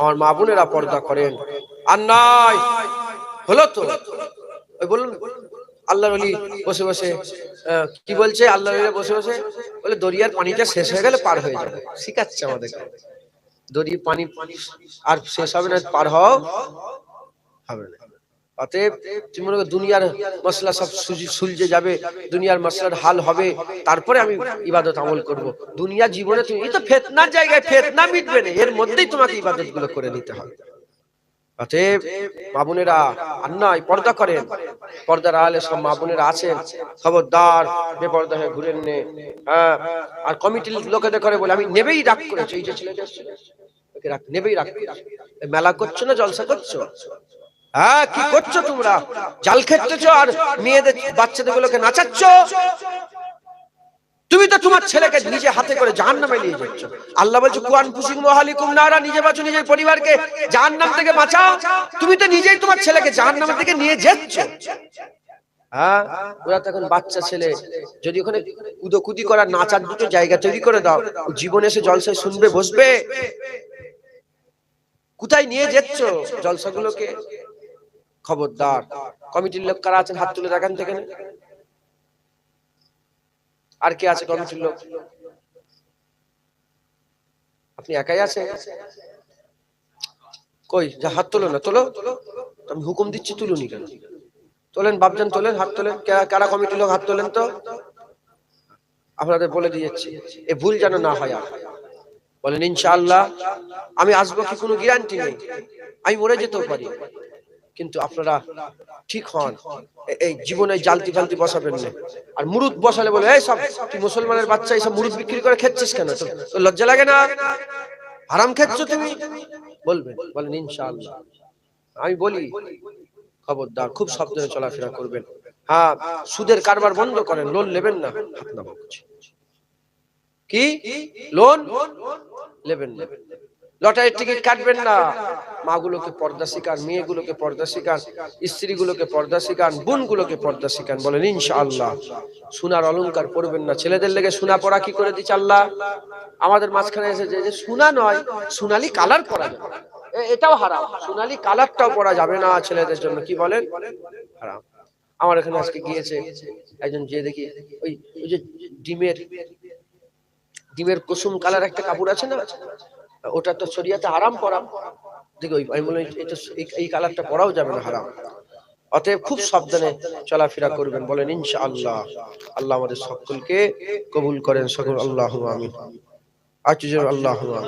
আমার মা বোনেরা পর্দা করেন। আর নাই, হলো তো? ওই বলুন, আল্লাহর অলি বসে বসে কি বলছে? আল্লাহ অলি বসে বসে, বলে দরিয়ার পানিটা শেষ হয়ে গেলে পার হয়ে যাবে। শিখাচ্ছে আমাদের। দরিয়ার পানি আর শেষ হবে না, পার হবে না। অতএব তুমি মনে দুনিয়ার মশলা সব সুলঝে যাবে, দুনিয়ার মশলার হাল হবে, তারপরে আমি ইবাদত আমল করব। দুনিয়া জীবনে তুমি এই তো ফেতনার জায়গায় ফেতনা মিটবে না, এর মধ্যেই তোমাকে ইবাদতগুলো করে নিতে হবে। অতএব মা বোনেরা আর নয় পর্দা করেন। পর্দার আলে সব মা বোনেরা আছেন। খবরদার, বেপর্দা হয়ে ঘুরেন নে। হ্যাঁ আর কমিটির লোকেদের করে বলে, আমি নেবেই রাগ করেছি। এই যে ছেলেটা নেবেই রাগ মেলা করছ না, জলসা করছ? হ্যাঁ কি করছ তোমরা? জাল খেতেছো আর মেয়েদের বাচ্চাদের গুলোকে নাচাচ্ছ? তুমি তো তোমার ছেলেকে নিজে হাতে করে জাহান নামে নিয়ে যাচ্ছ। আল্লাহ বলছে কুয়ান ফুসিক মহালিকুম নারা নিজে বাঁচো, নিজের পরিবারকে জাহান নাম থেকে বাঁচাও। তুমি তো নিজেই তোমার ছেলেকে জাহান নামের থেকে নিয়ে যাচ্ছ। হ্যাঁ ওরা তখন বাচ্চা ছেলে। যদি ওখানে কুদোকুদি করার নাচার দুটো জায়গা তৈরি করে দাও জীবনে এসে জলসায় শুনবে, বসবে। কোথায় নিয়ে যাচ্ছ জলসাগুলোকে? খবরদার। কমিটির লোক কারা আছেন? হাত তুলে দেখান থেকে আর কে আছে কমিটির লোক? আপনি একাই আছেন? কই? যা, হাত তোলো না, তোলো। আমি হুকুম দিচ্ছি, তুলুনি কেন? তোলেন, বাপজান তোলেন, হাত তোলেন। কারা কমিটির লোক? হাত তোলেন তো। আপনাদের বলে দিয়েছি এ ভুল যেন না হয় বলেন, ইনশাআল্লাহ, আমি আসব কি কোনো গ্যারান্টি নেই? আমি মরে যেতেও পারি। কিন্তু আপনারা ঠিক হন। এই জীবনে জালতি ফালতি বসাবেন না। আর মুরুদ বসালে বলে, এই সব, তুই মুসলমানের বাচ্চা এইসব মুরুদ বিক্রি করে খেচ্ছিস কেন? তোর লজ্জা লাগে না? হারাম খেচ্ছ তুমি? বলবেন বলেন, ইনশাআল্লাহ। আমি বলি, খবরদার, খুব সাবধানে চলাফেরা করবেন। হ্যাঁ সুদের কারবার বন্ধ করেন, লোন নেবেন না। নামাও কি? লোন? নেবেন না। লটারির টিকিট কাটবেন না। মাগুলোকে পর্দা শিখান মেয়েগুলোকে পর্দা শিখান স্ত্রীগুলোকে পর্দা শিখান বোনগুলোকে পর্দা শিখান বলেন, ইনশাআল্লাহ। সোনার অলংকার পরবেন না। ছেলেদের লেগে সোনা পরা কি করে দিচ্ছে আল্লাহ? আমাদের মাঝখানে এসেছে যে সোনা নয়, সোনালি কালার পরা যাবে। এটাও হারাম। সোনালি কালারটাও পরা যাবে না ছেলেদের জন্য। কি বলেন? হারাম। আমার এখানে আজকে গিয়েছে একজন যে দেখি, ওই ওই যে ডিমের ডিমের কুসুম কালার একটা কাপড় আছে না? ওটা তো শরিয়াতে আরাম পরা। দেখো ওই- আমি বলি এটা এই- এই কালারটা পরাও যাবে না হারাম। অতএব খুব সাবধানে চলাফেরা করবেন বলেন ইনশা আল্লাহ আল্লাহ আমাদের সকলকে কবুল করেন সকল আল্লাহ আমি আচুজন আল্লাহ আমিন।